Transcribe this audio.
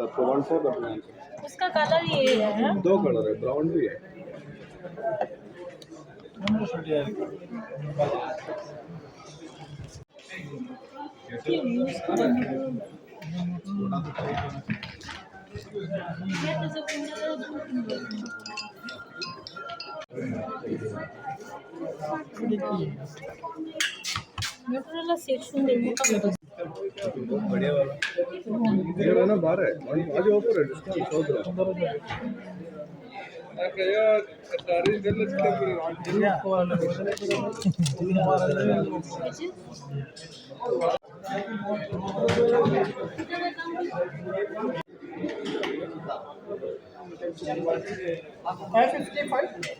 आपको one four double nine उसका colour ये है दो कलर है ब्राउन भी है न्यूट्रेला सेट सुंदर मोटा बढ़िया वाला ये वाला बाहर है आज ऑफ़र है डिस्काउंट हो रहा है अरे यार तारीख गलत क्या कर रहा है 555